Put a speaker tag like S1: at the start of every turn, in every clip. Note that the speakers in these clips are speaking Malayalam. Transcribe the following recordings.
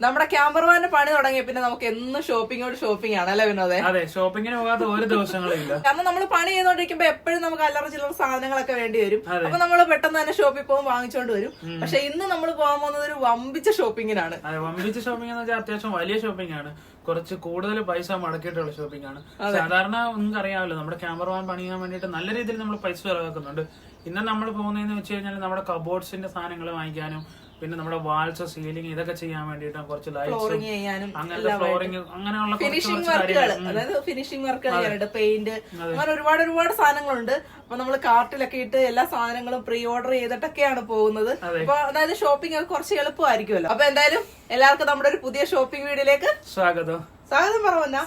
S1: നമ്മുടെ ക്യാമറമാന്റെ പണി തുടങ്ങിയ പിന്നെ നമുക്ക് എന്നും ഷോപ്പിങ്ങോട് ഷോപ്പിംഗ് ആണ് അല്ലെ വിനോദേ?
S2: അതെ ഷോപ്പിങ്ങിന് പോകാത്ത ഒരു ദിവസങ്ങളില്ല
S1: കാരണം നമ്മൾ പണി ചെയ്തോണ്ടിരിക്കുമ്പോ എപ്പോഴും നമുക്ക് അല്ലറ ചില്ലറ സാധനങ്ങളൊക്കെ വേണ്ടി വരും. അപ്പൊ നമ്മൾ പെട്ടെന്ന് തന്നെ ഷോപ്പിൽ പോകും വാങ്ങിച്ചോണ്ട് വരും. പക്ഷെ ഇന്ന് നമ്മൾ പോകാൻ പോകുന്നത് ഒരു വമ്പിച്ച ഷോപ്പിങ്ങിനാണ്.
S2: അതെ വമ്പിച്ച ഷോപ്പിംഗ് എന്ന് വെച്ചാൽ അത്യാവശ്യം വലിയ ഷോപ്പിംഗ് ആണ് കുറച്ച് കൂടുതൽ പൈസ മുടക്കിയിട്ടുള്ള ഷോപ്പിംഗ് ആണ് സാധാരണ നിങ്ങൾക്ക് അറിയാമല്ലോ നമ്മുടെ ക്യാമറമാൻ പണിയാൻ വേണ്ടിയിട്ട് നല്ല രീതിയിൽ നമ്മൾ പൈസ ചെലവാക്കുന്നുണ്ട്. ഇന്ന് നമ്മൾ പോകുന്നതെന്ന് വെച്ച് കഴിഞ്ഞാൽ നമ്മുടെ കബോർഡ്സിന്റെ സാധനങ്ങൾ വാങ്ങിക്കാനും പിന്നെ നമ്മുടെ വാൾസ് സീലിംഗ് ഇതൊക്കെ ചെയ്യാൻ വേണ്ടിയിട്ട് കുറച്ച് ലൈറ്റ്സും
S1: ചെയ്യാനും
S2: അങ്ങനത്തെ ഫ്ലോറിംഗ് അങ്ങനെയുള്ള
S1: ഫിനിഷിംഗ് വർക്കുകൾ അതായത് ഫിനിഷിംഗ് വർക്കുകൾ ചെയ്യാനുണ്ട്. പെയിന്റ് അങ്ങനെ ഒരുപാട് ഒരുപാട് സാധനങ്ങളുണ്ട്. അപ്പൊ നമ്മൾ കാർട്ടിലൊക്കെ ഇട്ട് എല്ലാ സാധനങ്ങളും പ്രീ ഓർഡർ ചെയ്തിട്ടൊക്കെയാണ് പോകുന്നത്. അപ്പൊ അതായത് ഷോപ്പിംഗ് ഒക്കെ കുറച്ച് എളുപ്പമായിരിക്കുമല്ലോ. അപ്പൊ എന്തായാലും എല്ലാവർക്കും നമ്മുടെ ഒരു പുതിയ ഷോപ്പിംഗ് വീഡിയോയിലേക്ക്
S2: സ്വാഗതം.
S1: സ്വാഗതം പറഞ്ഞ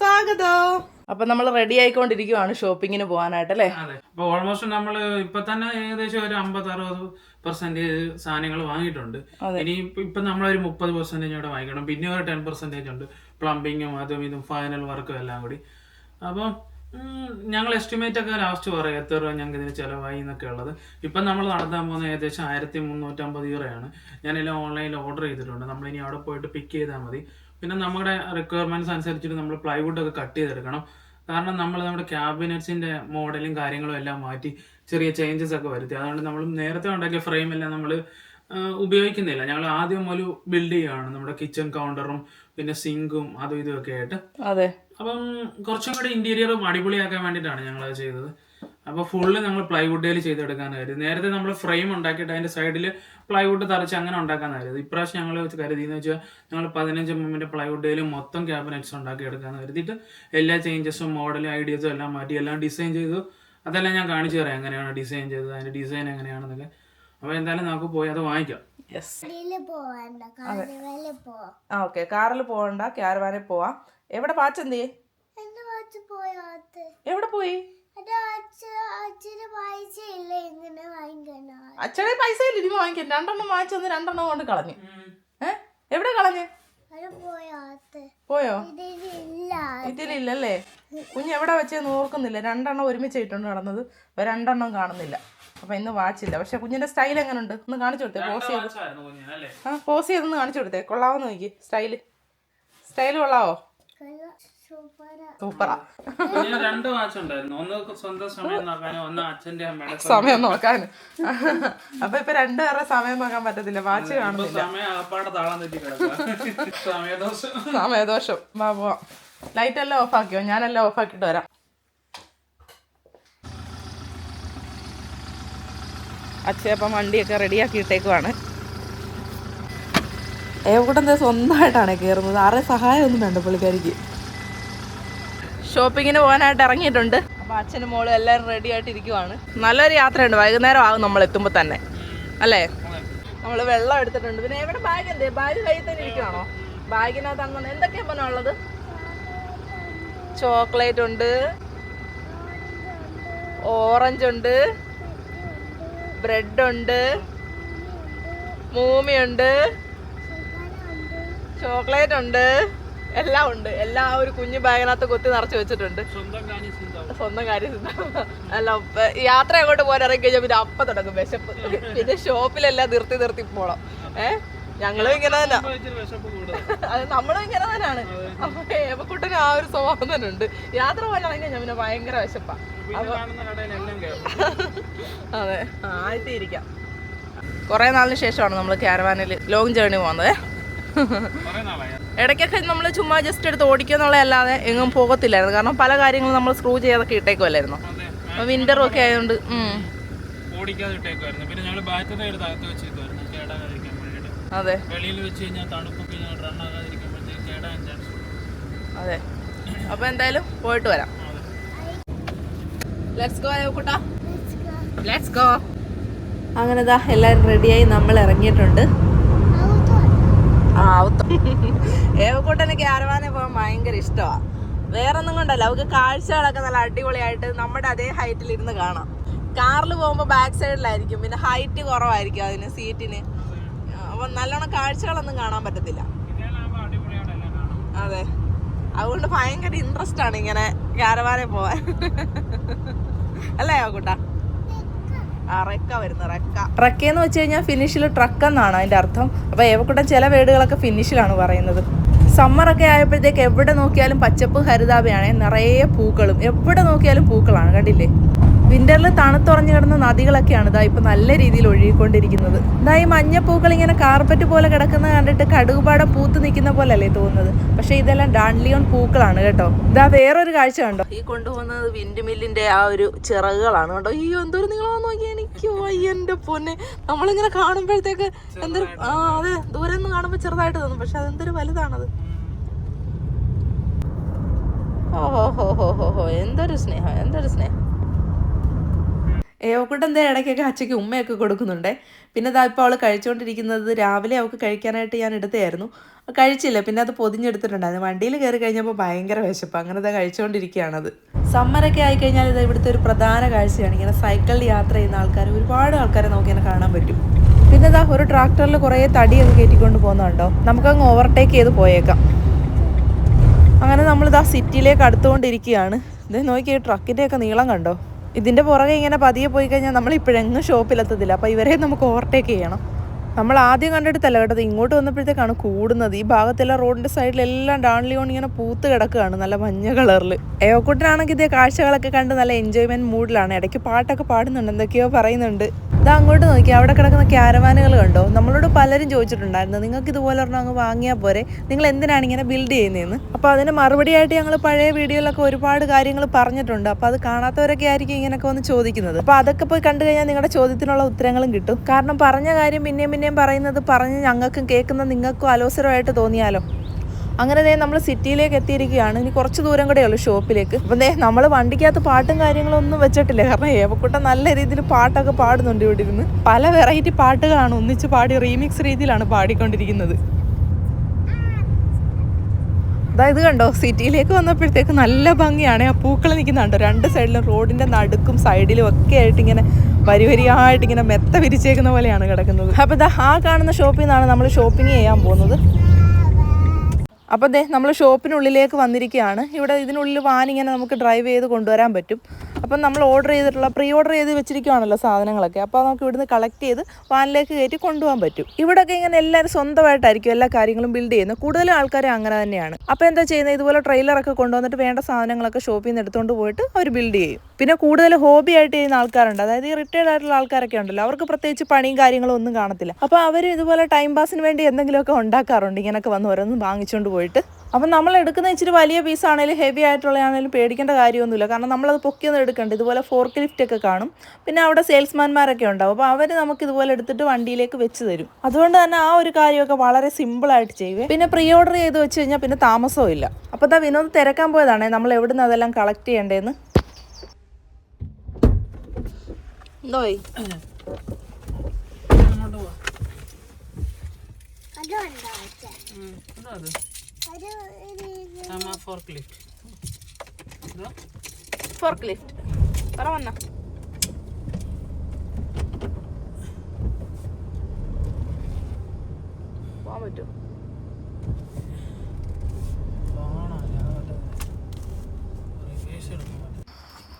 S1: സ്വാഗതം. അപ്പൊ നമ്മൾ റെഡി ആയിക്കൊണ്ടിരിക്കുവാണ് ഷോപ്പിങ്ങിന് പോകാനായിട്ട് അല്ലേ?
S2: അപ്പൊ ഓൾമോസ്റ്റ് നമ്മൾ ഇപ്പൊ തന്നെ ഏകദേശം ഒരു അമ്പത് അറുപത് പെർസെന്റേജ് സാധനങ്ങൾ വാങ്ങിയിട്ടുണ്ട് ഇനി ഇപ്പൊ- ഇപ്പൊ നമ്മളൊരു മുപ്പത് പെർസെന്റേജ് കൂടെ വാങ്ങിക്കണം. പിന്നെ ഒരു ടെൻ പെർസെന്റേജ് ഉണ്ട്. പ്ലംബിങ്ങും അതും ഇതും ഫൈനൽ വർക്കും എല്ലാം കൂടി. അപ്പം ഞങ്ങൾ എസ്റ്റിമേറ്റ് ഒക്കെ ലാസ്റ്റ് പറയാം. എത്ര രൂപ ഞങ്ങൾക്ക് ഇതിന് ചിലവായി എന്നൊക്കെ ഉള്ളത്. ഇപ്പം നമ്മൾ നടത്താൻ പോകുന്ന ഏകദേശം ആയിരത്തി മുന്നൂറ്റമ്പത് രൂപയാണ് ഞാനെല്ലാം ഓൺലൈനിൽ ഓർഡർ ചെയ്തിട്ടുണ്ട്. നമ്മൾ ഇനി അവിടെ പോയിട്ട് പിക്ക് ചെയ്താൽ മതി. പിന്നെ നമ്മുടെ റിക്വയർമെന്റ്സ് അനുസരിച്ചിട്ട് നമ്മൾ പ്ലൈവുഡ് ഒക്കെ കട്ട് ചെയ്തെടുക്കണം. കാരണം നമ്മൾ നമ്മുടെ ക്യാബിനറ്റ്സിന്റെ മോഡലും കാര്യങ്ങളും എല്ലാം മാറ്റി ചെറിയ ചേഞ്ചസ് ഒക്കെ വരുത്തി. അതുകൊണ്ട് നമ്മൾ നേരത്തെ ഉണ്ടാക്കിയ ഫ്രെയിം എല്ലാം നമ്മൾ ഉപയോഗിക്കുന്നില്ല. ഞങ്ങൾ ആദ്യം ഒരു ബിൽഡ് ചെയ്യുകയാണ് നമ്മുടെ കിച്ചൺ കൗണ്ടറും പിന്നെ സിങ്കും അതും ഇതും ഒക്കെ ആയിട്ട്.
S1: അതെ.
S2: അപ്പം കുറച്ചും കൂടി ഇന്റീരിയറും അടിപൊളിയാക്കാൻ വേണ്ടിയിട്ടാണ് ഞങ്ങൾ അത് ചെയ്തത്. അപ്പോൾ ഫുള്ള് ഞങ്ങൾ പ്ലൈവുഡിൽ ചെയ്തെടുക്കാൻ കരുതി നേരത്തെ നമ്മൾ ഫ്രെയിം ഉണ്ടാക്കിയിട്ട് അതിന്റെ സൈഡിൽ പ്ലൈവുഡ് തറച്ച് അങ്ങനെ ഉണ്ടാക്കാൻ കരുതി ഇപ്രാവശ്യം ഞങ്ങൾ കരുതി എന്ന് വെച്ചാൽ ഞങ്ങൾ പതിനഞ്ച് എമ്മിന്റെ പ്ലൈവുഡിൽ മൊത്തം ക്യാബിനറ്റ്സ് ഉണ്ടാക്കി എടുക്കാൻ കരുതിയിട്ട് എല്ലാ ചേഞ്ചസും മോഡലും ഐഡിയസും എല്ലാം മാറ്റി എല്ലാം ഡിസൈൻ ചെയ്തു. അതെല്ലാം ഞാൻ കാണിച്ചു തരാം എങ്ങനെയാണ് ഡിസൈൻ ചെയ്തത് അതിന്റെ ഡിസൈൻ എങ്ങനെയാണെന്നൊക്കെ. അപ്പോൾ എന്തായാലും നമുക്ക് പോയി അത് വാങ്ങിക്കാം.
S1: ഓക്കെ കാറിൽ പോകണ്ട ക്യാരവാനിൽ പോവാം. എവിടെ പാച്ചെന്തി എവിടെ പോയി?
S3: അച്ഛന് പൈസ ഇല്ല
S1: ഇനി വാങ്ങിക്കാൻ രണ്ടെണ്ണം വാങ്ങിച്ചു വന്ന് രണ്ടെണ്ണം കൊണ്ട് കളഞ്ഞു. ഏഹ് എവിടെ കളഞ്ഞു? പോയോ
S3: ഇതിലില്ല
S1: ഇതിലില്ലല്ലേ? കുഞ്ഞ് എവിടെ വെച്ചെന്ന് ഓർക്കുന്നില്ല. രണ്ടെണ്ണം ഒരുമിച്ച് ഇട്ടുണ്ട് നടന്നത്. രണ്ടെണ്ണം കാണുന്നില്ല. അപ്പൊ ഇന്ന് വാച്ചില്ല. പക്ഷെ കുഞ്ഞിന്റെ സ്റ്റൈൽ എങ്ങനെ ഉണ്ട് ഒന്ന് കാണിച്ചു കൊടുത്തേ പോസ് ചെയ്ത്.
S2: വാച്ചായിരുന്നു കുഞ്ഞിന് അല്ലേ?
S1: ആ പോസ് ചെയ്തൊന്ന് കാണിച്ചു കൊടുത്തേ. കൊള്ളാവോ നോക്കി. സ്റ്റൈൽ. സ്റ്റൈൽ കൊള്ളാവോ?
S3: സൂപ്പറാ.
S2: രണ്ട് വാച്ച് ഉണ്ടായിരുന്നു. ഒന്ന് സ്വന്തം സമയം നോക്കാനും ഒന്ന് അച്ഛന്റെ അമ്മയുടെ
S1: സമയം നോക്കാൻ അപ്പൊ ഇപ്പൊ രണ്ടുപേരുടെ സമയം നോക്കാൻ പറ്റത്തില്ല. വാച്ച് കാണുന്നില്ല.
S2: സമയദോഷം.
S1: സമയദോഷം. വാ പോവാം ലൈറ്റ് എല്ലാം ഓഫ് ആക്കിയോ? ഞാനെല്ലാം ഓഫ് ആക്കിയിട്ട് വരാം. അച്ഛയപ്പം വണ്ടിയൊക്കെ റെഡിയാക്കി ഇട്ടേക്കുവാണ്. ഏവക്കൂട്ടം സ്വന്തമായിട്ടാണ് കയറുന്നത് ആരെ സഹായമൊന്നും വേണ്ട പുള്ളിക്കാരിക്ക്. ഷോപ്പിങ്ങിന് പോകാനായിട്ട് ഇറങ്ങിയിട്ടുണ്ട്. അപ്പോൾ അച്ഛനും മോളും എല്ലാവരും റെഡി ആയിട്ട് ഇരിക്കുവാണ്. നല്ലൊരു യാത്രയുണ്ട്. വൈകുന്നേരം ആകും നമ്മൾ എത്തുമ്പോൾ തന്നെ. അല്ലേ? നമ്മൾ വെള്ളം എടുത്തിട്ടുണ്ട്. പിന്നെ എവിടെ ബാഗ് എന്തേ? ബാഗ് കയ്യിൽ തന്നെ ഇരിക്കുവാണോ? ബാഗിനകത്ത് എന്തൊക്കെയാ എന്തൊക്കെയാണ് ഉള്ളത്? ചോക്ലേറ്റ് ഉണ്ട്. ഓറഞ്ച് ഉണ്ട്. ബ്രെഡ് ഉണ്ട്. മൂമിയുണ്ട്. ചോക്ലേറ്റ് ഉണ്ട്. എല്ലാം ഉണ്ട്. എല്ലാ ഒരു കുഞ്ഞു ബാഗിനകത്ത് കൊത്തി നിറച്ച് വെച്ചിട്ടുണ്ട്.
S2: സ്വന്തം കാര്യം.
S1: അല്ല യാത്ര അങ്ങോട്ട് പോകാൻ ഇറങ്ങി കഴിഞ്ഞാൽ പിന്നെ അപ്പ തുടങ്ങും വിശപ്പ്. പിന്നെ ഷോപ്പിലെല്ലാം നിർത്തി നിർത്തി പോണം. ഏ? ഞങ്ങളും ഇങ്ങനെ തന്നെ. അത് നമ്മളും ഇങ്ങനെ തന്നെയാണ്. അപ്പൊ ഏവക്കുട്ടന് ആ ഒരു സ്വഭാവം തന്നെ ഉണ്ട്. യാത്ര പോലെ ഇറങ്ങി കഴിഞ്ഞാൽ പിന്നെ ഭയങ്കര വിശപ്പാ. അതെ. ആ ആയിട്ട് ഇരിക്കാം കുറെ നാളിന് ശേഷമാണ് നമ്മൾ ക്യാരവാനിൽ ലോങ് ജേർണി പോകുന്നത്. ഇടയ്ക്കൊക്കെ നമ്മൾ ചുമ്മാ ജസ്റ്റ് എടുത്ത് ഓടിക്കുക എന്നുള്ളതല്ലാതെ എങ്ങും പോകത്തില്ലായിരുന്നു. കാരണം പല കാര്യങ്ങളും നമ്മൾ സ്ക്രൂ ചെയ്തൊക്കെ ഇട്ടേക്കുമല്ലായിരുന്നു
S2: അപ്പോൾ
S1: വിന്ററും ഒക്കെ ആയതുകൊണ്ട്.
S2: ഓടിക്കാതെ ഇട്ടേക്കുമായിരുന്നു പിന്നെ ഞങ്ങൾ ബാറ്ററി എടുത്ത് അകത്ത് വെച്ചേക്കുമായിരുന്നു കേടാകാതിരിക്കാൻ വേണ്ടിയിട്ട്.
S1: അതെ.
S2: വെളിയിൽ വെച്ച് കഴിഞ്ഞാൽ കേടാൻ ചാൻസ്
S1: അതെ. അപ്പൊ എന്തായാലും പോയിട്ട് വരാം. ലെറ്റ്സ് ഗോ കൂട്ടാ ലെറ്റ്സ് ഗോ അങ്ങനെ ദാ എല്ലാവരും റെഡിയായി നമ്മൾ ഇറങ്ങിയിട്ടുണ്ട്. ആ ഏവക്കൂട്ടന് ക്യാരവാനെ പോകാൻ ഭയങ്കര ഇഷ്ടമാണ് വേറൊന്നും കൊണ്ടല്ല അവർക്ക് കാഴ്ചകളൊക്കെ നല്ല അടിപൊളിയായിട്ട് നമ്മുടെ അതേ ഹൈറ്റിൽ ഇരുന്ന് കാണാം. കാറിൽ പോകുമ്പോൾ ബാക്ക് സൈഡിലായിരിക്കും പിന്നെ ഹൈറ്റ് കുറവായിരിക്കും അതിന് സീറ്റിന് അപ്പം നല്ലോണം കാഴ്ചകളൊന്നും കാണാൻ പറ്റത്തില്ല. അതെ. അതുകൊണ്ട് ഭയങ്കര ഇൻട്രസ്റ്റ് ആണ് ഇങ്ങനെ ക്യാരവാനെ പോവാൻ. അല്ലേ ആക്കൂട്ട റെക്ക. എന്ന് വെച്ച് കഴിഞ്ഞാൽ ഫിനിഷിൽ ട്രക്ക് എന്നാണ് അതിന്റെ അർത്ഥം. അപ്പൊ ഏവക്കൂട്ടം ചില വീടുകളൊക്കെ ഫിനിഷിലാണ് പറയുന്നത്. സമ്മറൊക്കെ ആയപ്പോഴത്തേക്ക് എവിടെ നോക്കിയാലും പച്ചപ്പ് ഹരിതാപയാണ് നിറയെ പൂക്കളും. എവിടെ നോക്കിയാലും പൂക്കളാണ് കണ്ടില്ലേ? വിന്ററിൽ തണുത്തുറഞ്ഞു കിടന്ന നദികളൊക്കെയാണ് ഇതാ ഇപ്പം നല്ല രീതിയിൽ ഒഴുകിക്കൊണ്ടിരിക്കുന്നത്. ഇതാ ഈ മഞ്ഞപ്പൂക്കൾ ഇങ്ങനെ കാർപ്പറ്റ് പോലെ കിടക്കുന്നത് കണ്ടിട്ട് കടുകുപാടം പൂത്ത് നിൽക്കുന്ന പോലെ അല്ലേ തോന്നുന്നത്. പക്ഷേ ഇതെല്ലാം ഡാൻലിയോൺ പൂക്കളാണ് കേട്ടോ. ഇതാ വേറൊരു കാഴ്ച കണ്ടോ? ഈ കൊണ്ടുപോകുന്നത് വിൻഡ് മില്ലിന്റെ ആ ഒരു ചിറകുകളാണ് കേട്ടോ അയ്യോ എന്തൊരു നിങ്ങൾ നോക്കിയാ എനിക്ക്. എന്റെ പൊന്നെ. നമ്മളിങ്ങനെ കാണുമ്പോഴത്തേക്ക് എന്തൊരു ആ അതെ ദൂരെ നിന്ന് കാണുമ്പോൾ ചെറുതായിട്ട് തോന്നും. പക്ഷെ അതെന്തൊരു വലുതാണത്. ഓഹോ ഹോ ഹോ ഹോ ഹോ എന്തൊരു സ്നേഹം എന്തൊരു സ്നേഹം. ഏവക്കൂട്ട് എന്താ ഇടയ്ക്കൊക്കെ അച്ഛയ്ക്ക് ഉമ്മയൊക്കെ കൊടുക്കുന്നുണ്ടേ. പിന്നെ ഇതാ ഇപ്പോൾ അവൾ കഴിച്ചുകൊണ്ടിരിക്കുന്നത് രാവിലെ അവൾക്ക് കഴിക്കാനായിട്ട് ഞാൻ എടുത്തായിരുന്നു കഴിച്ചില്ല പിന്നെ അത് പൊതിഞ്ഞെടുത്തിട്ടുണ്ടായിരുന്നു. വണ്ടിയിൽ കയറി കഴിഞ്ഞപ്പോൾ ഭയങ്കര വിശപ്പ്. അങ്ങനെ ഇതാ കഴിച്ചുകൊണ്ടിരിക്കുകയാണത് സമ്മറൊക്കെ ആയിക്കഴിഞ്ഞാൽ ഇത് ഇവിടുത്തെ ഒരു പ്രധാന കാഴ്ചയാണ്. ഇങ്ങനെ സൈക്കിളിൽ യാത്ര ചെയ്യുന്ന ആൾക്കാർ ഒരുപാട് ആൾക്കാരെ നോക്കി ഇങ്ങനെ കാണാൻ പറ്റും. പിന്നെ ഇതാ ഒരു ട്രാക്ടറിൽ കുറേ തടിയൊക്കെ കയറ്റിക്കൊണ്ട് പോകുന്നുണ്ടോ നമുക്കങ്ങ് ഓവർടേക്ക് ചെയ്ത് പോയേക്കാം. അങ്ങനെ നമ്മളിതാ സിറ്റിയിലേക്ക് അടുത്തുകൊണ്ടിരിക്കുകയാണ്. ഇത് നോക്കി ട്രക്കിന്റെയൊക്കെ നീളം കണ്ടോ? ഇതിന്റെ പുറകെ ഇങ്ങനെ പതിയെ പോയി കഴിഞ്ഞാൽ നമ്മൾ ഇപ്പോഴെങ്ങും ഷോപ്പിലെത്തത്തില്ല അപ്പോൾ ഇവരെ നമുക്ക് ഓവർടേക്ക് ചെയ്യണം. നമ്മൾ ആദ്യം കണ്ടിട്ടല്ല കേട്ടത് ഇങ്ങോട്ട് വന്നപ്പോഴത്തേക്കാണ് കൂടുന്നത്. ഈ ഭാഗത്തെല്ലാം റോഡിന്റെ സൈഡിലെല്ലാം ഡാൺലിയോൺ ഇങ്ങനെ പൂത്ത് കിടക്കുകയാണ് നല്ല മഞ്ഞ കളറിൽ ഏവക്കൂട്ടിനാണെങ്കിൽ ഇതേ കാഴ്ചകളൊക്കെ കണ്ട് നല്ല എൻജോയ്മെന്റ് മൂഡിലാണ് ഇടയ്ക്ക് പാട്ടൊക്കെ പാടുന്നുണ്ട്. എന്തൊക്കെയോ പറയുന്നുണ്ട്. ഇതാ അങ്ങോട്ട് നോക്കി അവിടെ കിടക്കുന്ന ക്യാരവാനുകൾ കണ്ടോ? നമ്മളോട് പലരും ചോദിച്ചിട്ടുണ്ടായിരുന്നു. നിങ്ങൾക്ക് ഇതുപോലെ ഒരെണ്ണം അങ്ങ് വാങ്ങിയാൽ പോരെ? നിങ്ങൾ എന്തിനാണ് ഇങ്ങനെ ബിൽഡ് ചെയ്യുന്നതെന്ന് അപ്പോൾ അതിന് മറുപടിയായിട്ട് ഞങ്ങൾ പഴയ വീഡിയോയിലൊക്കെ ഒരുപാട് കാര്യങ്ങൾ പറഞ്ഞിട്ടുണ്ട്. അപ്പോൾ അത് കാണാത്തവരൊക്കെ ആയിരിക്കും ഇങ്ങനെയൊക്കെ ഒന്ന് ചോദിക്കുന്നത്. അപ്പോൾ അതൊക്കെ പോയി കണ്ടു കഴിഞ്ഞാൽ നിങ്ങളുടെ ചോദ്യത്തിനുള്ള ഉത്തരങ്ങളും കിട്ടും. കാരണം പറഞ്ഞ കാര്യം പിന്നെയും പിന്നെയും പറയുന്നത് പറഞ്ഞ് ഞങ്ങൾക്കും കേൾക്കുന്ന നിങ്ങൾക്കും അലോസരമായിട്ട് തോന്നിയാലോ? അങ്ങനെ ദേ നമ്മൾ സിറ്റിയിലേക്ക് എത്തിയിരിക്കുകയാണ്. ഇനി കുറച്ച് ദൂരം കൂടെ ഉള്ളൂ ഷോപ്പിലേക്ക്. അപ്പം ദേ നമ്മൾ വണ്ടിക്കകത്ത് പാട്ടും കാര്യങ്ങളൊന്നും വെച്ചിട്ടില്ല. കാരണം ഏവക്കുട്ട നല്ല രീതിയിൽ പാട്ടൊക്കെ പാടുന്നുണ്ട് ഇവിടെ ഇരുന്ന്. പല വെറൈറ്റി പാട്ടുകളാണ് ഒന്നിച്ച് പാടി റീമിക്സ് രീതിയിലാണ് പാടിക്കൊണ്ടിരിക്കുന്നത്. അതായത് കണ്ടോ? സിറ്റിയിലേക്ക് വന്നപ്പോഴത്തേക്ക് നല്ല ഭംഗിയാണ്. ആ പൂക്കൾ നിൽക്കുന്നുണ്ടോ രണ്ട് സൈഡിലും റോഡിന്റെ നടുക്കും സൈഡിലും ഒക്കെ ആയിട്ട് ഇങ്ങനെ വരി വരിയായിട്ട് ഇങ്ങനെ മെത്ത വിരിച്ചേക്കുന്ന പോലെയാണ് കിടക്കുന്നത്. അപ്പോൾ ഇതാ ആ കാണുന്ന ഷോപ്പിൽ നിന്നാണ് നമ്മൾ ഷോപ്പിംഗ് ചെയ്യാൻ പോകുന്നത്. അപ്പോൾ ദേ നമ്മൾ ഷോപ്പിനുള്ളിലേക്ക് വന്നിരിക്കുകയാണ്. ഇവിടെ ഇതിനുള്ളിൽ വാൻ ഇങ്ങനെ നമുക്ക് ഡ്രൈവ് ചെയ്ത് കൊണ്ടുവരാൻ പറ്റും. അപ്പം നമ്മൾ ഓർഡർ ചെയ്തിട്ടുള്ള പ്രീ ഓർഡർ ചെയ്ത് വെച്ചിരിക്കുകയാണല്ലോ സാധനങ്ങളൊക്കെ. അപ്പോൾ നമുക്ക് ഇവിടുന്ന് കളക്ട് ചെയ്ത് വാനിലേക്ക് കയറ്റി കൊണ്ടുപോകാൻ പറ്റും. ഇവിടെയൊക്കെ ഇങ്ങനെ എല്ലാവരും സ്വന്തമായിട്ടായിരിക്കും എല്ലാ കാര്യങ്ങളും ബിൽഡ് ചെയ്യുന്നത്. കൂടുതലും ആൾക്കാരും അങ്ങനെ തന്നെയാണ്. അപ്പോൾ എന്താ ചെയ്യുന്നത്? ഇതുപോലെ ട്രെയിലറൊക്കെ കൊണ്ടുവന്നിട്ട് വേണ്ട സാധനങ്ങളൊക്കെ ഷോപ്പിൽ നിന്ന് എടുത്തുകൊണ്ട് പോയിട്ട് അവർ ബിൽഡ് ചെയ്യും. പിന്നെ കൂടുതൽ ഹോബി ആയിട്ട് ചെയ്യുന്ന ആൾക്കാരുണ്ട്. അതായത് ഈ റിട്ടയർഡ് ആയിട്ടുള്ള ആൾക്കാരൊക്കെ ഉണ്ടല്ലോ. അവർക്ക് പ്രത്യേകിച്ച് പണിയും കാര്യങ്ങളും ഒന്നും കാണത്തില്ല. അപ്പോൾ അവർ ഇതുപോലെ ടൈം പാസിന് വേണ്ടി എന്തെങ്കിലുമൊക്കെ ഉണ്ടാക്കാറുണ്ട്. ഇങ്ങനെയൊക്കെ വന്ന് ഓരോന്നും വാങ്ങിച്ചുകൊണ്ട് പോയിട്ട്. അപ്പം നമ്മൾ എടുക്കുന്ന ഇച്ചിരി വലിയ പീസ് ആണെങ്കിലും ഹെവി ആയിട്ടുള്ളതാണെങ്കിലും പേടിക്കേണ്ട കാര്യമൊന്നുമില്ല. കാരണം നമ്മളത് പൊക്കിയൊന്നും എടുക്കണ്ട. ഇതുപോലെ ഫോർക്ക് ലിഫ്റ്റ് ഒക്കെ കാണും. പിന്നെ അവിടെ സെയിൽസ്മാൻമാരൊക്കെ ഉണ്ടാവും. അപ്പോൾ അവർ നമുക്ക് ഇതുപോലെ എടുത്തിട്ട് വണ്ടിയിലേക്ക് വെച്ച് തരും. അതുകൊണ്ട് തന്നെ ആ ഒരു കാര്യമൊക്കെ വളരെ സിമ്പിളായിട്ട് ചെയ്യുവേ. പിന്നെ പ്രീ ഓർഡർ ചെയ്ത് വെച്ച് കഴിഞ്ഞാൽ പിന്നെ താമസവും ഇല്ല. അപ്പോൾ ദാ വിനോദ് തിരക്കാൻ പോയതാണേ. നമ്മൾ എവിടെ നിന്ന് അതെല്ലാം കളക്ട് ചെയ്യേണ്ടതെന്ന് എന്തോയി?
S2: എന്താ അത്? ആമാ ഫോർക്ക് ലിഫ്റ്റ്
S1: ഫോർക്ക് ലിഫ്റ്റ് പറ വന്ന പോകാൻ പറ്റുമോ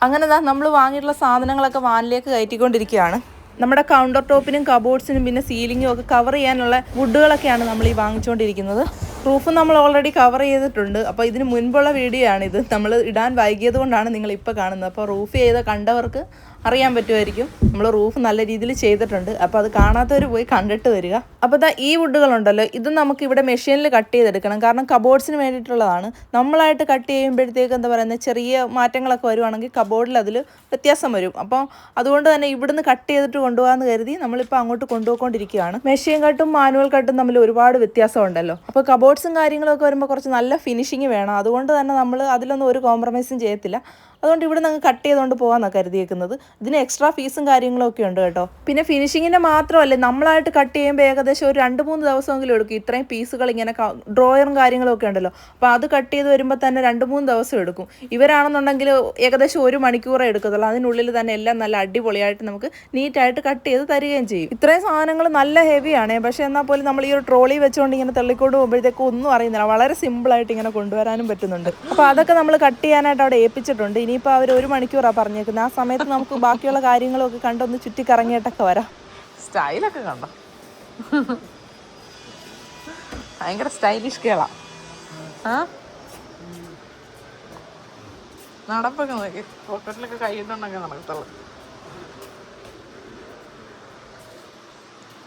S1: അങ്ങനെ ദാ നമ്മൾ വാങ്ങിയിട്ടുള്ള സാധനങ്ങളൊക്കെ വാനിലേക്ക് കയറ്റിക്കൊണ്ടിരിക്കുകയാണ്. നമ്മുടെ കൗണ്ടർ ടോപ്പിനും കബോർഡ്സിനും പിന്നെ സീലിങ്ങും ഒക്കെ കവർ ചെയ്യാനുള്ള വുഡുകളൊക്കെയാണ് നമ്മൾ ഈ വാങ്ങിച്ചുകൊണ്ടിരിക്കുന്നത് റൂഫ് നമ്മൾ ഓൾറെഡി കവർ ചെയ്തിട്ടുണ്ട്. അപ്പോൾ ഇതിന് മുൻപുള്ള വീഡിയോ ആണിത്. നമ്മൾ ഇടാൻ വൈകിയത് കൊണ്ടാണ് നിങ്ങൾ ഇപ്പോൾ കാണുന്നത്. അപ്പോൾ റൂഫ് ചെയ്ത കണ്ടവർക്ക് അറിയാൻ പറ്റുമായിരിക്കും. നമ്മൾ റൂഫ് നല്ല രീതിയിൽ ചെയ്തിട്ടുണ്ട്. അപ്പോൾ അത് കാണാത്തവർ പോയി കണ്ടിട്ട് വരിക. അപ്പോൾ ദാ ഈ വുഡുകളുണ്ടല്ലോ ഇത് നമുക്ക് ഇവിടെ മെഷീനിൽ കട്ട് ചെയ്തെടുക്കണം. കാരണം കബോർഡ്സിന് വേണ്ടിയിട്ടുള്ളതാണ്. നമ്മളായിട്ട് കട്ട് ചെയ്യുമ്പോഴത്തേക്ക് എന്താ പറയുന്നത് ചെറിയ മാറ്റങ്ങളൊക്കെ വരുവാണെങ്കിൽ കബോർഡിൽ അതിൽ വ്യത്യാസം വരും. അപ്പോൾ അതുകൊണ്ട് തന്നെ ഇവിടുന്ന് കട്ട് ചെയ്തിട്ട് കൊണ്ടുപോകാമെന്ന് കരുതി നമ്മളിപ്പോൾ അങ്ങോട്ട് കൊണ്ടുപോയിക്കൊണ്ടിരിക്കുകയാണ്. മെഷീൻ കട്ടും മാനുവൽ കട്ടും തമ്മിൽ ഒരുപാട് വ്യത്യാസമുണ്ടല്ലോ അപ്പോൾ കബോർഡ്സും കാര്യങ്ങളൊക്കെ വരുമ്പോൾ കുറച്ച് നല്ല ഫിനിഷിങ് വേണം. അതുകൊണ്ട് തന്നെ നമ്മൾ അതിലൊന്നും ഒരു കോംപ്രമൈസും ചെയ്യത്തില്ല. അതുകൊണ്ട് ഇവിടെ നിന്ന് കട്ട് ചെയ്തുകൊണ്ട് പോകാമെന്നാണ് കരുതിയേക്കുന്നത്. ഇതിന് എക്സ്ട്രാ ഫീസും കാര്യങ്ങളൊക്കെ ഉണ്ട് കേട്ടോ. പിന്നെ ഫിനിഷിങ്ങിന്റെ മാത്രമല്ല നമ്മളായിട്ട് കട്ട് ചെയ്യുമ്പോൾ ഏകദേശം ഒരു രണ്ട് മൂന്ന് ദിവസമെങ്കിലും എടുക്കും. ഇത്രയും പീസുകൾ ഇങ്ങനെ ഡ്രോയറും കാര്യങ്ങളൊക്കെ ഉണ്ടല്ലോ. അപ്പോൾ അത് കട്ട് ചെയ്ത് വരുമ്പോൾ തന്നെ രണ്ട് മൂന്ന് ദിവസം എടുക്കും. ഇവരാണെന്നുണ്ടെങ്കിൽ ഏകദേശം ഒരു മണിക്കൂറേ എടുക്കത്തുള്ളൂ. അതിനുള്ളിൽ തന്നെ എല്ലാം നല്ല അടിപൊളിയായിട്ട് നമുക്ക് നീറ്റായിട്ട് കട്ട് ചെയ്ത് തരികയും ചെയ്യും. ഇത്രയും സാധനങ്ങൾ നല്ല ഹെവിയാണ് പക്ഷേ എന്നാൽ പോലും നമ്മൾ ഈ ഒരു ട്രോളി വെച്ചുകൊണ്ട് ഇങ്ങനെ തള്ളിക്കൊണ്ട് പോകുമ്പോഴത്തേക്കും ഒന്നും അറിയുന്നില്ല. വളരെ സിമ്പിളായിട്ട് ഇങ്ങനെ കൊണ്ടുവരാനും പറ്റുന്നുണ്ട്. അപ്പോൾ അതൊക്കെ നമ്മൾ കട്ട് ചെയ്യാനായിട്ട് അവിടെ ഏൽപ്പിച്ചിട്ടുണ്ട്. ഇനിയിപ്പോൾ അവർ ഒരു മണിക്കൂറാണ് പറഞ്ഞേക്കുന്നത്. ആ സമയത്ത് നമുക്ക് ബാക്കിയുള്ള കാര്യങ്ങളൊക്കെ കണ്ടൊന്ന് ചുറ്റി കറങ്ങിയിട്ടൊക്കെ വരാം. സ്റ്റൈലൊക്കെ കണ്ടോ? ഭയങ്കര സ്റ്റൈലിഷ് കേളാ ആ. നടപ്പൊക്കെ നോക്കി. പോക്കറ്റിലൊക്കെ കൈയിട്ടുണ്ടെങ്കിൽ നടക്കത്തുള്ളൂ.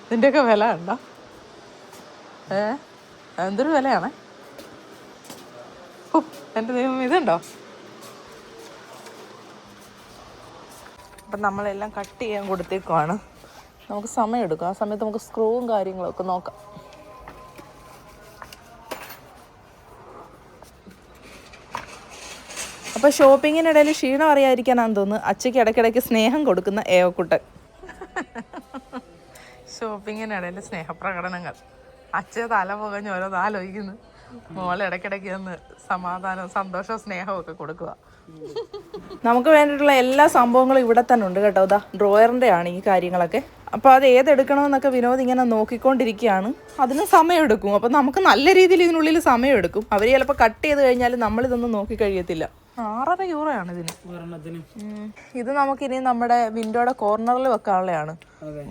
S1: ഇതിന്റെയൊക്കെ വില ഉണ്ടോ ഏ? എന്തൊരു വിലയാണ്? എന്റെ ദൈവം ഇതുണ്ടോ? അപ്പം നമ്മളെല്ലാം കട്ട് ചെയ്യാൻ കൊടുത്തേക്കുവാണ്. നമുക്ക് സമയം എടുക്കും. ആ സമയത്ത് നമുക്ക് സ്ക്രൂവും കാര്യങ്ങളൊക്കെ നോക്കാം. അപ്പോൾ ഷോപ്പിങ്ങിനിടയിൽ ക്ഷീണം അറിയാതിരിക്കാനാന്ന് തോന്നുന്നു. അച്ഛയ്ക്ക് ഇടയ്ക്കിടയ്ക്ക് സ്നേഹം കൊടുക്കുന്ന ഏവക്കുട്ടൻ. ഷോപ്പിങ്ങിനിടയിൽ സ്നേഹപ്രകടനങ്ങൾ. അച്ഛ തല പുകഞ്ഞ് ഓരോ ആലോചിക്കുന്നു മോളെ ഇടയ്ക്കിടയ്ക്ക് ഒന്ന് സമാധാനവും സന്തോഷവും സ്നേഹവും ഒക്കെ കൊടുക്കുക. നമുക്ക് വേണ്ടിയിട്ടുള്ള എല്ലാ സംഭവങ്ങളും ഇവിടെ തന്നെ ഉണ്ട് കേട്ടോ. ഇതാ ഡ്രോയറിന്റെ ആണ് ഈ കാര്യങ്ങളൊക്കെ. അപ്പോൾ അത് ഏതെടുക്കണമെന്നൊക്കെ വിനോദ് ഇങ്ങനെ നോക്കിക്കൊണ്ടിരിക്കുകയാണ്. അതിന് സമയമെടുക്കും. അപ്പോൾ നമുക്ക് നല്ല രീതിയിൽ ഇതിനുള്ളിൽ സമയമെടുക്കും. അവർ ചിലപ്പോൾ കട്ട് ചെയ്ത് കഴിഞ്ഞാൽ നമ്മൾ ഇതൊന്നും നോക്കി കഴിയത്തില്ല. ആറര യൂറോയാണ് ആണ് ഇതിന്. ഇത് നമുക്കിനി നമ്മുടെ വിൻഡോയുടെ കോർണറിൽ വെക്കാനുള്ളതാണ്.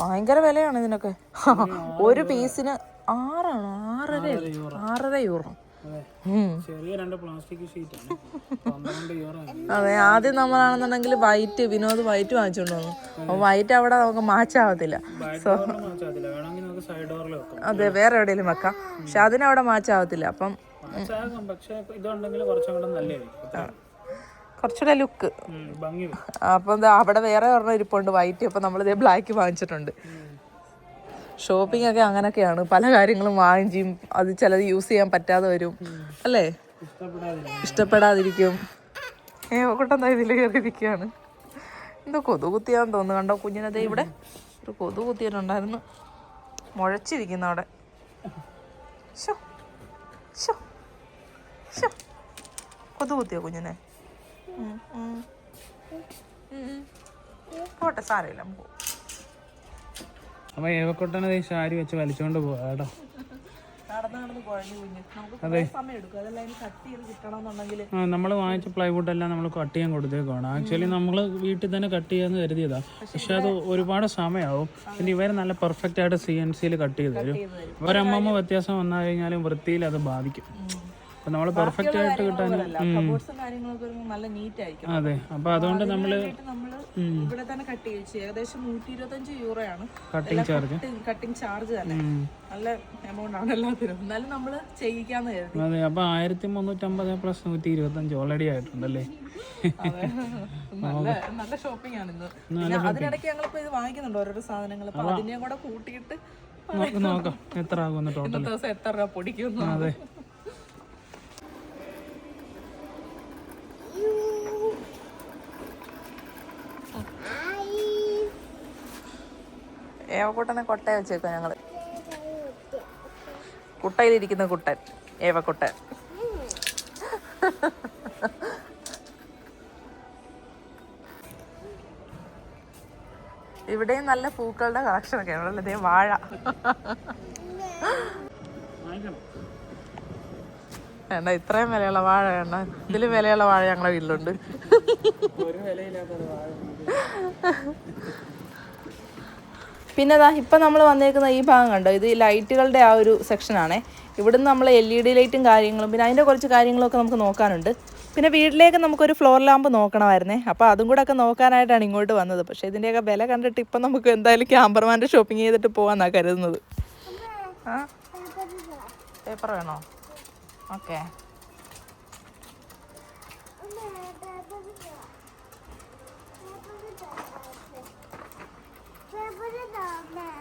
S1: ഭയങ്കര വിലയാണ് ഇതിനൊക്കെ. ഒരു പീസിന് ആറാണോ? ആറര ആറര യൂറോ
S2: അതെ. ചെറിയ രണ്ട് പ്ലാസ്റ്റിക് ഷീറ്റാണ്
S1: അതെ ആദ്യം നമ്മളാണെന്നുണ്ടെങ്കിൽ വൈറ്റ് വിനോദ് വൈറ്റ് വാങ്ങിച്ചോണ്ട് വന്നു. അപ്പൊ വൈറ്റ് അവിടെ നമുക്ക് സോ
S2: സൈഡ് ഡോറിൽ വെക്കാം.
S1: അതെ വേറെ എവിടെയെങ്കിലും വെക്കാം. പക്ഷെ അതിനവിടെ അപ്പം
S2: കുറച്ചും കൂടെ നല്ലതായിരിക്കും.
S1: കുറച്ചുകൂടെ ലുക്ക് അപ്പൊ. അപ്പം അവിടെ വേറെ ഒരെണ്ണം ഇരിപ്പുണ്ട്. വൈറ്റ് അപ്പം നമ്മളിതേ ബ്ലാക്ക് വാങ്ങിച്ചിട്ടുണ്ട്. ഷോപ്പിംഗ് ഒക്കെ അങ്ങനെയൊക്കെയാണ് പല കാര്യങ്ങളും വാങ്ങിച്ചും. അത് ചിലത് യൂസ് ചെയ്യാൻ പറ്റാതെ വരും. അല്ലേ? ഇഷ്ടപ്പെടാതിരിക്കും. ഏ കൂട്ടം ഇതിൽ കയറിയിരിക്കുകയാണ് എന്തോ കൊതു കുത്തിയാന്ന് തോന്നുന്നു. കണ്ടോ കുഞ്ഞിനത് ഇവിടെ? ഒരു കൊതു കുത്തിയിട്ടുണ്ടായിരുന്നു. മുഴച്ചിരിക്കുന്നു അവിടെ. ഷോ ഷോ ഷോ കൊതു കുത്തിയോ കുഞ്ഞിനെ. പോട്ടെ സാരമില്ല പോവാം.
S2: അപ്പൊ ഏവക്കൊട്ടനെ ശാരി വെച്ച് വലിച്ചോണ്ട് പോവാ കേട്ടോ.
S1: കിട്ടണമെന്നുണ്ടെങ്കിൽ
S2: നമ്മൾ വാങ്ങിച്ച പ്ലൈവുഡ് എല്ലാം നമ്മൾ കട്ട് ചെയ്യാൻ കൊടുത്തേക്കാണ് ആക്ച്വലി നമ്മൾ വീട്ടിൽ തന്നെ കട്ട് ചെയ്യാന്ന് കരുതിയതാ. പക്ഷെ അത് ഒരുപാട് സമയമാവും പിന്നെ ഇവർ നല്ല പെർഫെക്റ്റ് ആയിട്ട് സി എൻ സിയിൽ കട്ട് ചെയ്ത് തരും. ഇവരമ്മ വ്യത്യാസം വന്നു കഴിഞ്ഞാലും വൃത്തിയിൽ അത് ബാധിക്കും. അപ്പൊ നമ്മൾ പെർഫെക്റ്റ് ആയിട്ട് കിട്ടാൻ അതെ. അപ്പൊ അതുകൊണ്ട് നമ്മൾ
S1: ഇവിടെ തന്നെ കട്ട് ചെയ്യിച്ചു ഏകദേശം നൂറ്റി ഇരുപത്തഞ്ച് യൂറോ ആണ്
S2: കട്ടിങ് ചാർജ്
S1: കട്ടിങ് ചാർജ് തന്നെ. നല്ല എമൗണ്ട് ആണ് എല്ലാത്തിനും. എന്നാലും നമ്മൾ ചെയ്യിക്കാന്ന് കരുതി.
S2: അതെ. അപ്പൊ ആയിരത്തി മുന്നൂറ്റമ്പത് പ്ലസ് നൂറ്റി ഇരുപത്തഞ്ച് ഓൾറെഡി ആയിട്ടുണ്ടല്ലേ?
S1: അല്ലേ നല്ല നല്ല ഷോപ്പിംഗ് ആണ് ഇന്ന്. പിന്നെ അതിനിടയ്ക്ക് ഞങ്ങളിപ്പോ ഇത് വാങ്ങിക്കുന്നുണ്ട് ഓരോരോ സാധനങ്ങൾ. അപ്പൊ അതിനെയും കൂടെ കൂട്ടിയിട്ട്
S2: നമുക്ക് നോക്കാം. എത്ര ആകുമെന്ന് ടോട്ടൽ
S1: ദിവസം എത്ര രൂപ പൊടിക്കുന്നു
S2: അതെ.
S1: ഏവക്കുട്ടനെ കൊട്ട വെച്ചേക്കോ ഞങ്ങൾ കുട്ടയിലിരിക്കുന്ന കുട്ടൻ ഏവക്കുട്ടൻ. ഇവിടെയും നല്ല പൂക്കളുടെ കളക്ഷൻ ഒക്കെ ഉള്ളത് വാഴ. വേണ്ട ഇത്രയും വിലയുള്ള വാഴ വേണ്ട ഇതിലും വിലയുള്ള വാഴ ഞങ്ങളുടെ വീട്ടിലുണ്ട്. പിന്നെ അതാ ഇപ്പം നമ്മൾ വന്നേക്കുന്ന ഈ ഭാഗം കണ്ടോ? ഇത് ലൈറ്റുകളുടെ ആ ഒരു സെക്ഷനാണ് ഇവിടുന്ന് നമ്മൾ എൽ ഇ ഡി ലൈറ്റും കാര്യങ്ങളും പിന്നെ അതിന്റെ കുറച്ച് കാര്യങ്ങളൊക്കെ നമുക്ക് നോക്കാനുണ്ട്. പിന്നെ വീട്ടിലേക്ക് നമുക്കൊരു ഫ്ലോർ ലാമ്പ് നോക്കണമായിരുന്നേ. അപ്പോൾ അതും കൂടെ ഒക്കെ നോക്കാനായിട്ടാണ് ഇങ്ങോട്ട് വന്നത്. പക്ഷേ ഇതിന്റെയൊക്കെ വില കണ്ടിട്ട് ഇപ്പം നമുക്ക് എന്തായാലും ക്യാമ്പർമാന്റെ ഷോപ്പിംഗ് ചെയ്തിട്ട് പോകാമെന്നാണ് കരുതുന്നത്. ആ പേപ്പർ വേണോ? ഓക്കെ.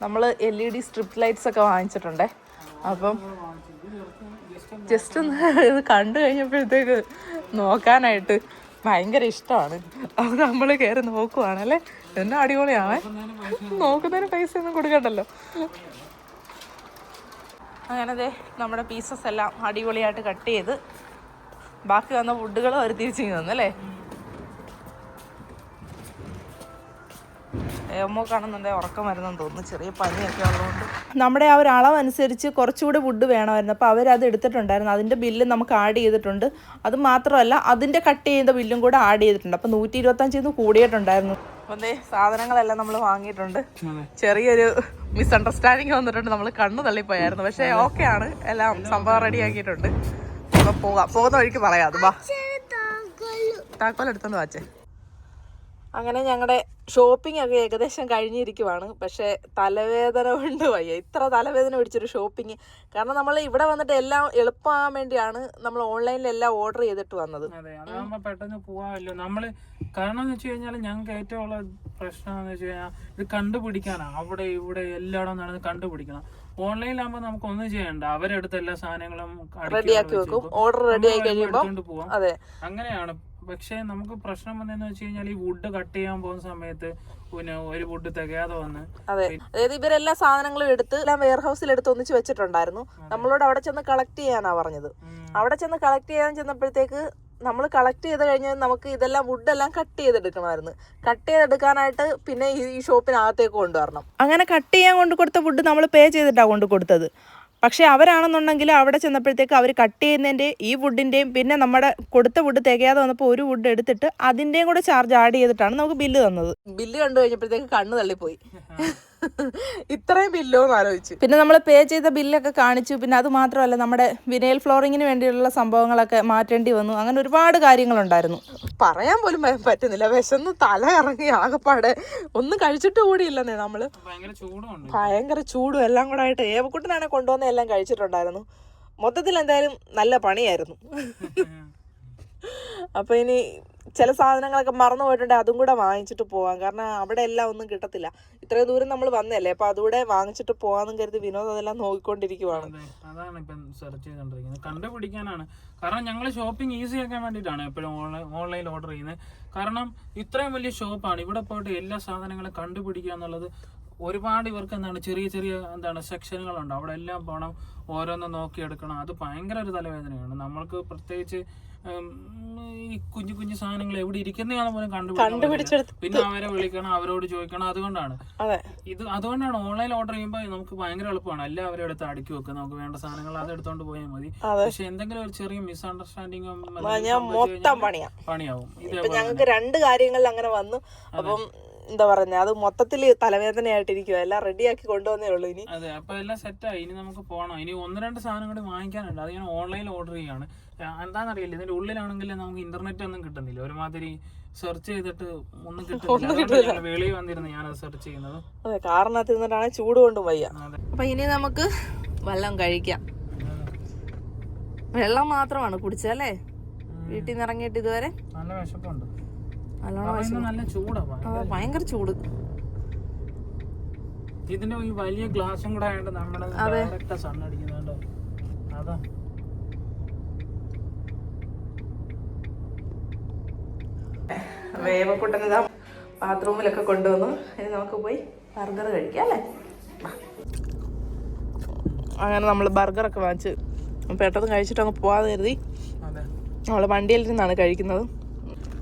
S1: നമ്മൾ L E D strip lights ഒക്കെ വാങ്ങിച്ചിട്ടുണ്ടേ. അപ്പം ജസ്റ്റ് ഒന്ന് ഇത് കണ്ടു കഴിഞ്ഞപ്പോഴത്തേക്ക് നോക്കാനായിട്ട് ഭയങ്കര ഇഷ്ടമാണ്. അത് നമ്മൾ കയറി നോക്കുവാണല്ലേ? എന്നെ അടിപൊളിയാണ് നോക്കുന്നതിന് പൈസ ഒന്നും കൊടുക്കണ്ടല്ലോ. അങ്ങനെ ദേ നമ്മുടെ പീസസ് എല്ലാം അടിപൊളിയായിട്ട് കട്ട് ചെയ്ത് ബാക്കി വന്ന ഫുഡുകൾ അവർ തിരിച്ചു തന്നു കാണുന്നുണ്ടെ. ഉറക്കം വരുന്നെന്ന് തോന്നുന്നു. ചെറിയ പനിയൊക്കെ ഉള്ളതുകൊണ്ട് നമ്മുടെ ആ ഒരു അളവനുസരിച്ച് കുറച്ചുകൂടി വുഡ് വേണമായിരുന്നു. അപ്പോൾ അവരത് എടുത്തിട്ടുണ്ടായിരുന്നു. അതിന്റെ ബില്ല് നമുക്ക് ആഡ് ചെയ്തിട്ടുണ്ട്. അത് മാത്രമല്ല അതിന്റെ കട്ട് ചെയ്ത ബില്ലും കൂടെ ആഡ് ചെയ്തിട്ടുണ്ട്. അപ്പോൾ നൂറ്റി ഇരുപത്തഞ്ചിൽ നിന്ന് കൂടിയിട്ടുണ്ടായിരുന്നു. അപ്പോൾ ദേ സാധനങ്ങളെല്ലാം നമ്മൾ വാങ്ങിയിട്ടുണ്ട്.
S2: ചെറിയൊരു
S1: ചെറിയൊരു മിസ്അണ്ടർസ്റ്റാൻഡിങ് വന്നിട്ടുണ്ട്. നമ്മൾ കണ്ണു തള്ളിപ്പോയായിരുന്നു. പക്ഷേ ഓക്കെ ആണ്. എല്ലാം സംഭവം റെഡിയാക്കിയിട്ടുണ്ട് അപ്പോൾ പോകാം. പോകുന്ന വഴിക്ക് പറയാം. അത് വാ. താക്കോൽ എടുത്തോണ്ട് വാച്ചേ അങ്ങനെ ഞങ്ങളുടെ ഷോപ്പിംഗ് ഒക്കെ ഏകദേശം കഴിഞ്ഞിരിക്കുവാണ്. പക്ഷേ തലവേദന കൊണ്ട് വയ്യ. ഇത്ര തലവേദന പിടിച്ചൊരു ഷോപ്പിംഗ് കാരണം നമ്മൾ ഇവിടെ വന്നിട്ട് എല്ലാം എളുപ്പമാകാൻ വേണ്ടിയാണ് നമ്മൾ ഓൺലൈനിൽ എല്ലാം ഓർഡർ ചെയ്തിട്ട് വന്നത്.
S2: പെട്ടെന്ന് പോവാമല്ലോ. നമ്മൾ കാരണം എന്ന് വെച്ച് കഴിഞ്ഞാൽ ഞങ്ങൾക്ക് ഏറ്റവും ഉള്ള പ്രശ്നം എന്ന് വെച്ച് കഴിഞ്ഞാൽ ഇത് കണ്ടുപിടിക്കാനാണ് അവിടെ ഇവിടെ എല്ലായിടം നടന്ന് കണ്ടുപിടിക്കണം. ഓൺലൈനിലാകുമ്പോൾ നമുക്ക് ഒന്നും ചെയ്യണ്ട. അവരെടുത്ത എല്ലാ സാധനങ്ങളും
S1: റെഡിയാക്കി വെക്കും. ഓർഡർ റെഡിയായി ആയി കഴിയുമ്പോൾ അതെ.
S2: അങ്ങനെയാണ് പക്ഷെ നമുക്ക് പ്രശ്നം വന്നതെന്ന് വെച്ച് കഴിഞ്ഞാൽ ഈ വുഡ് കട്ട് ചെയ്യാൻ പോകുന്ന സമയത്ത് പിന്നെ ഒരു വുഡ് തികയാതെ വന്ന്
S1: അതെ. അതായത് ഇവരെല്ലാ സാധനങ്ങളും എടുത്ത് എല്ലാം വെയർ ഹൗസിൽ എടുത്ത് ഒന്നിച്ച് വെച്ചിട്ടുണ്ടായിരുന്നു. നമ്മളോട് അവിടെ ചെന്ന് കളക്ട് ചെയ്യാനാ പറഞ്ഞത്. അവിടെ ചെന്ന് കളക്ട് ചെയ്യാൻ ചെന്നപ്പോഴത്തേക്ക് നമ്മൾ കളക്ട് ചെയ്ത് കഴിഞ്ഞാൽ നമുക്ക് ഇതെല്ലാം വുഡെല്ലാം കട്ട് ചെയ്തെടുക്കണമായിരുന്നു. കട്ട് ചെയ്തെടുക്കാനായിട്ട് പിന്നെ ഈ ഈ ഷോപ്പിനകത്തേക്ക് കൊണ്ടുവരണം. അങ്ങനെ കട്ട് ചെയ്യാൻ കൊണ്ട് കൊടുത്ത വുഡ് നമ്മൾ പേ ചെയ്തിട്ടാണ് കൊണ്ട് കൊടുത്തത്. പക്ഷേ അവരാണെന്നുണ്ടെങ്കിൽ അവിടെ ചെന്നപ്പോഴത്തേക്ക് അവർ കട്ട് ചെയ്യുന്നതിന്റെ ഈ വുഡിന്റെയും പിന്നെ നമ്മുടെ കൊടുത്ത വുഡ് തികയാതെ വന്നപ്പോൾ ഒരു വുഡ് എടുത്തിട്ട് അതിന്റെയും കൂടെ ചാർജ് ആഡ് ചെയ്തിട്ടാണ് നമുക്ക് ബില്ല് തന്നത്. ബില്ല് കണ്ടു കഴിഞ്ഞപ്പോഴത്തേക്ക് കണ്ണ് തള്ളിപ്പോയി. ഇത്രയും ബില്ലോ എന്ന് ആലോചിച്ചു. പിന്നെ നമ്മൾ പേ ചെയ്ത ബില്ലൊക്കെ കാണിച്ചു. പിന്നെ അത് മാത്രമല്ല നമ്മുടെ വിനയൽ ഫ്ലോറിങ്ങിന് വേണ്ടിയുള്ള സംഭവങ്ങളൊക്കെ മാറ്റേണ്ടി വന്നു. അങ്ങനെ ഒരുപാട് കാര്യങ്ങളുണ്ടായിരുന്നു. പറയാൻ പോലും പറ്റുന്നില്ല. വിശന്ന് തല ഇറങ്ങി ആകെപ്പാടെ ഒന്നും കഴിച്ചിട്ട് കൂടിയില്ലെന്നേ നമ്മൾ.
S2: ഭയങ്കര ചൂടുണ്ട്
S1: ഭയങ്കര ചൂടും എല്ലാം കൂടെ ആയിട്ട് ഏവക്കുട്ടനാണ് കൊണ്ടുവന്ന എല്ലാം കഴിച്ചിട്ടുണ്ടായിരുന്നു. മൊത്തത്തിൽ എന്തായാലും നല്ല പണിയായിരുന്നു. അപ്പൊ ഇനി ചില സാധനങ്ങളൊക്കെ മറന്നു പോയിട്ടുണ്ടെങ്കിൽ അതും കൂടെ വാങ്ങിച്ചിട്ട് പോവാം. കാരണം അവിടെ എല്ലാം ഒന്നും കിട്ടത്തില്ല. ഇത്രയും ദൂരം നമ്മൾ വന്നല്ലേ അപ്പൊ അതുകൂടെ വാങ്ങിച്ചിട്ട് പോവാന്നും കരുതി വിനോദ് അതെല്ലാം നോക്കിക്കൊണ്ടിരിക്കുവാണ്.
S2: അതെ അതാണ് ഇപ്പം സെർച്ച് ചെയ്തോണ്ടിരിക്കുന്നത് കണ്ടുപിടിക്കാനാണ്. കാരണം ഞങ്ങൾ ഷോപ്പിംഗ് ഈസി ആക്കാൻ വേണ്ടിയിട്ടാണ് എപ്പോഴും ഓൺലൈനിൽ ഓർഡർ ചെയ്യുന്നത് കാരണം ഇത്രയും വലിയ ഷോപ്പാണ് ഇവിടെ പോയിട്ട് എല്ലാ സാധനങ്ങളും കണ്ടുപിടിക്കുക എന്നുള്ളത് ഒരുപാട് ഇവർക്ക് എന്താണ് ചെറിയ ചെറിയ എന്താണ് സെക്ഷനുകളുണ്ട്. അവിടെ എല്ലാം പോകണം ഓരോന്ന് നോക്കിയെടുക്കണം. അത് ഭയങ്കര ഒരു തലവേദനയാണ്. നമ്മൾക്ക് പ്രത്യേകിച്ച് ഈ കുഞ്ഞു കുഞ്ഞു സാധനങ്ങൾ എവിടെ ഇരിക്കുന്നതാണ് പോലും കണ്ടുപിടിക്കാൻ പറ്റില്ല. പിന്നെ അവരെ വിളിക്കണം അവരോട് ചോദിക്കണം. അതുകൊണ്ടാണ്.
S1: അതെ.
S2: ഇത് അതുകൊണ്ടാണ് ഓൺലൈൻ ഓർഡർ ചെയ്യുമ്പോൾ നമുക്ക് ഭയങ്കര എളുപ്പമാണ്. എല്ലാം അവരെ അടുത്ത് അടുക്കി വെക്കുക നമുക്ക് വേണ്ട സാധനങ്ങൾ അത് എടുത്തോണ്ട് പോയാൽ മതി. പക്ഷെ എന്തെങ്കിലും ഒരു ചെറിയ മിസ്അണ്ടർസ്റ്റാൻഡിങ്ങും പണിയാവും.
S1: ഞങ്ങൾക്ക് രണ്ട് കാര്യങ്ങളിൽ അങ്ങനെ വന്നു. അപ്പം എന്താ പറയുന്നത് അത് മൊത്തത്തിൽ തലവേദനയായിട്ടിരിക്കുക എല്ലാം റെഡിയാക്കി കൊണ്ടുവന്നേ ഉള്ളൂ ഇനി.
S2: അതെ അപ്പൊ എല്ലാം സെറ്റ് ആയി. ഇനി നമുക്ക് പോകണം ഇനി ഒന്ന് രണ്ട് സാധനം കൂടി വാങ്ങിക്കാനുണ്ട്. അത് ഞാൻ ഓൺലൈനിൽ ഓർഡർ ചെയ്യാണ്. എന്താണെന്നറിയില്ല ഇതിന്റെ ഉള്ളിലാണെങ്കിൽ നമുക്ക് ഇന്റർനെറ്റ് ഒന്നും കിട്ടുന്നില്ല. ഒരുമാതിരി സെർച്ച് ചെയ്തിട്ട് ഒന്നും കിട്ടുന്നില്ല. അത് വന്നിരുന്നു ഞാനത് സെർച്ച് ചെയ്യുന്നത്.
S1: അതെ നിന്നിട്ടാണ് ചൂട് കൊണ്ടും വയ്യ.
S2: അതെ.
S1: അപ്പൊ ഇനി നമുക്ക് വെള്ളം കഴിക്കാം. വെള്ളം മാത്രമാണ് കുടിച്ചല്ലേ വീട്ടിൽ നിന്ന് ഇറങ്ങിയിട്ട് ഇതുവരെ?
S2: നല്ല വിശപ്പുണ്ട്. ഭയങ്കര.
S1: ചൂട്.
S2: ഇതിന്റെ ഈ വലിയ ഗ്ലാസും കൂടെ ആയതുകൊണ്ട് നമ്മുടെ ഡയറക്റ്റ് സൺ അടിക്കുന്നുണ്ടോ അതാ.
S1: വേവക്കുട്ടൻ ഇതാ ബാത്റൂമിലൊക്കെ കൊണ്ടുവന്നു. ഇനി നമുക്ക് പോയി ബർഗർ കഴിക്കാം അല്ലേ? അങ്ങനെ നമ്മൾ ബർഗറൊക്കെ വാങ്ങിച്ച് പെട്ടെന്ന് കഴിച്ചിട്ട് അങ്ങ് പോവാതെ കരുതി നമ്മൾ വണ്ടിയിൽ നിന്നാണ് കഴിക്കുന്നത്.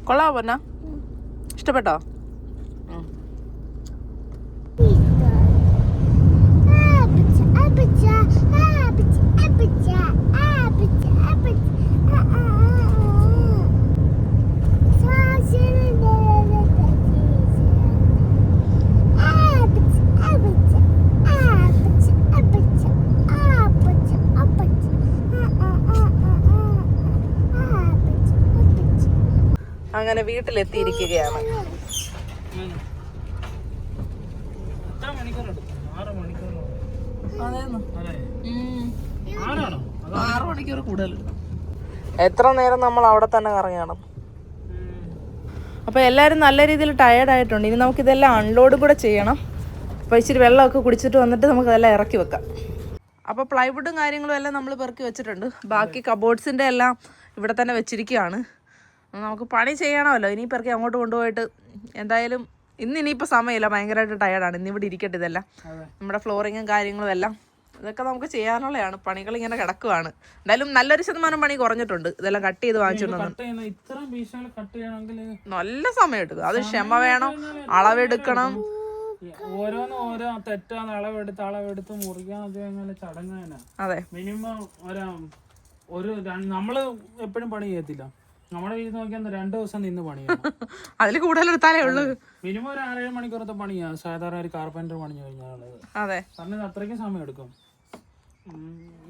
S1: കൊള്ളാമോ പൊന്ന? ഇഷ്ടപ്പെട്ടോ? അങ്ങനെ വീട്ടിലെത്തിയിരിക്കുകയാണ്.
S2: എത്ര ആറ്
S1: മണിക്കൂർ കൂടുതൽ. നേരം നമ്മൾ അവിടെ തന്നെ കറങ്ങി
S2: നടന്നു
S1: അപ്പോൾ എല്ലാവരും നല്ല രീതിയിൽ ടയേർഡ് ആയിട്ടുണ്ട്. ഇനി നമുക്ക് നമുക്കിതെല്ലാം അൺലോഡ് കൂടെ ചെയ്യണം. അപ്പോൾ ഇച്ചിരി വെള്ളമൊക്കെ കുടിച്ചിട്ട് വന്നിട്ട് നമുക്കതെല്ലാം ഇറക്കി വെക്കാം. അപ്പോൾ പ്ലൈവുഡും കാര്യങ്ങളും എല്ലാം നമ്മൾ പെറുക്കി വെച്ചിട്ടുണ്ട്. ബാക്കി കബോർഡ്സിന്റെ എല്ലാം ഇവിടെ തന്നെ വെച്ചിരിക്കുകയാണ്. നമുക്ക് പണി ചെയ്യണമല്ലോ. ഇനി അങ്ങോട്ട് കൊണ്ടുപോയിട്ട് എന്തായാലും ഇന്ന് ഇനിയിപ്പോൾ സമയമില്ല. ഭയങ്കരമായിട്ട് ടയർഡാണ് ഇന്ന് ഇവിടെ ഇരിക്കട്ടെ ഇതെല്ലാം. നമ്മുടെ ഫ്ലോറിങ്ങും കാര്യങ്ങളും എല്ലാം. ഇതൊക്കെ നമുക്ക് ചെയ്യാനുള്ളതാണ്. പണികൾ ഇങ്ങനെ കിടക്കുവാണ്. എന്തായാലും നല്ലൊരു ശതമാനം പണി കുറഞ്ഞിട്ടുണ്ട്. ഇതെല്ലാം കട്ട് ചെയ്ത് വാങ്ങിച്ചിട്ടുണ്ട്. നല്ല സമയം എടുക്കും. അത് ക്ഷമ വേണം. അളവെടുക്കണം.
S2: ഓരോന്ന് ഓരോ തെറ്റാന്ന് അളവെടുത്ത് അളവെടുത്ത് മുറിക്കാൻ ചടങ്ങാനാ
S1: അതെ.
S2: മിനിമം ഒരു നമ്മൾ എപ്പോഴും പണി ചെയ്യത്തില്ല. നമ്മുടെ വീട് നോക്കിയാൽ രണ്ട് ദിവസം നിന്ന് പണി
S1: അതിൽ കൂടുതൽ എടുത്താലേ ഉള്ളൂ.
S2: മിനിമം ഒരു ആറേഴ് മണിക്കൂറത്തെ പണിയാണ് സാധാരണ ഒരു കാർപ്പന്റർ പണി കഴിഞ്ഞാലുള്ളത്
S1: അതെ.
S2: പറഞ്ഞത് അത്രയ്ക്ക് സമയം എടുക്കും.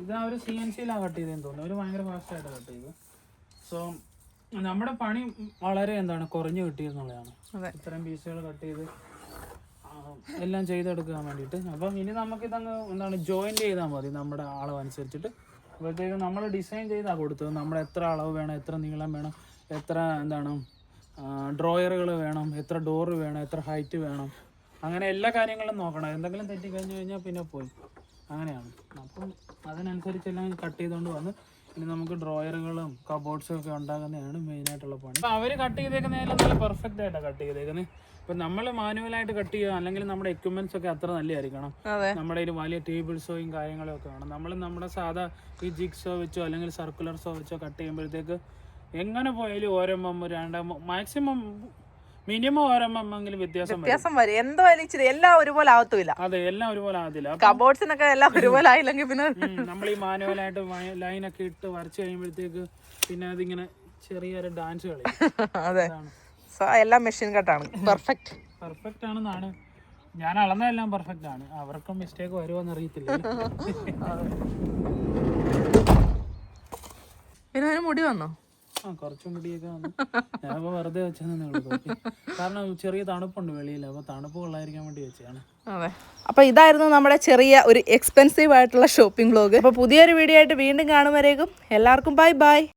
S2: ഇത് അവർ സി എൻ സിയിലാണ് കട്ട് ചെയ്തതെന്ന് തോന്നുന്നു. അവർ ഭയങ്കര ഫാസ്റ്റായിട്ട് കട്ട് ചെയ്തു സോ നമ്മുടെ പണി വളരെ എന്താണ് കുറഞ്ഞു കിട്ടിയെന്നുള്ളതാണ്. ഇത്രയും പീസുകൾ കട്ട് ചെയ്ത് എല്ലാം ചെയ്തെടുക്കാൻ വേണ്ടിയിട്ട്. അപ്പം ഇനി നമുക്കിതങ്ങ് എന്താണ് ജോയിൻ ചെയ്താൽ മതി നമ്മുടെ അളവനുസരിച്ചിട്ട് അപ്പോഴത്തേക്ക് നമ്മൾ ഡിസൈൻ ചെയ്താൽ കൊടുത്തത്. നമ്മൾ എത്ര അളവ് വേണം എത്ര നീളം വേണം എത്ര എന്താണ് ഡ്രോയറുകൾ വേണം എത്ര ഡോറ് വേണം എത്ര ഹൈറ്റ് വേണം. അങ്ങനെ എല്ലാ കാര്യങ്ങളും നോക്കണം. എന്തെങ്കിലും തെറ്റി കഴിഞ്ഞു കഴിഞ്ഞാൽ പിന്നെ പോയി. അങ്ങനെയാണ്. അപ്പം അതിനനുസരിച്ചെല്ലാം കട്ട് ചെയ്തുകൊണ്ട് വന്ന് ഇനി നമുക്ക് ഡ്രോയറുകളും കബോർഡ്സും ഒക്കെ ഉണ്ടാകുന്നതാണ് മെയിനായിട്ടുള്ള പണി. അപ്പോൾ അവർ കട്ട് ചെയ്തേക്കുന്നതിൽ നല്ല പെർഫെക്റ്റ് ആയിട്ടാണ് കട്ട് ചെയ്തേക്കുന്നത് ഇപ്പം നമ്മൾ മാനുവലായിട്ട് കട്ട് ചെയ്യുക അല്ലെങ്കിൽ നമ്മുടെ എക്യുപ്മെന്റ്സ് ഒക്കെ അത്ര നല്ലതായിരിക്കണം.
S1: ആയിരിക്കണം
S2: നമ്മുടെ ഒരു വലിയ ടേബിൾസോയും കാര്യങ്ങളും ഒക്കെ വേണം. നമ്മൾ നമ്മുടെ സാധാ ഈ ജിഗ്സോ വെച്ചോ അല്ലെങ്കിൽ സർക്കുലർ സോ വെച്ചോ കട്ട് ചെയ്യുമ്പോഴത്തേക്ക് എങ്ങനെ പോയാലും ഓരോമ്പം രണ്ടാം മാക്സിമം മിനിമം ഓരോ എങ്കിലും വ്യത്യാസം
S1: വ്യത്യാസം വരും. എന്തായാലും ഇച്ചിരി എല്ലാം ഒരുപോലെ ആവത്തുമില്ല.
S2: അതെ എല്ലാം ഒരുപോലെ ആവത്തില്ല.
S1: കബോർഡ്സിനൊക്കെ എല്ലാം ഒരുപോലെ ആയില്ലെങ്കിൽ പിന്നെ
S2: നമ്മൾ ഈ മാനുവലായിട്ട് ലൈനൊക്കെ ഇട്ട് വരച്ച് കഴിയുമ്പോഴത്തേക്ക് പിന്നെ അതിങ്ങനെ ചെറിയൊരു ഡാൻസ് കളി.
S1: അതെ. എല്ലാം മെഷീൻ കട്ടാണ് പെർഫെക്റ്റ്
S2: പെർഫെക്റ്റ് ആണെന്നാണ്. ഞാൻ അളന്നതെല്ലാം പെർഫെക്റ്റ് ആണ്. അവർക്കും മിസ്റ്റേക്ക് വരുമോന്ന് അറിയത്തില്ല.
S1: പിന്നെ മുടി വന്നോ?
S2: ആ കുറച്ചും മുടിയൊക്കെ വന്നു. ഞാനിപ്പോ വെറുതെ വെച്ചതെന്നേ ഉള്ളൂ. കാരണം ചെറിയ തണുപ്പുണ്ട് വെളിയിൽ. അപ്പൊ തണുപ്പ് കൊള്ളായിരിക്കാൻ വേണ്ടി വെച്ചാണ്
S1: അതെ. അപ്പൊ ഇതായിരുന്നു നമ്മുടെ ചെറിയ ഒരു എക്സ്പെൻസീവ് ആയിട്ടുള്ള ഷോപ്പിംഗ് ബ്ലോഗ് അപ്പൊ പുതിയൊരു വീഡിയോ ആയിട്ട് വീണ്ടും കാണുമ്പോഴേക്കും എല്ലാവർക്കും ബൈ ബൈ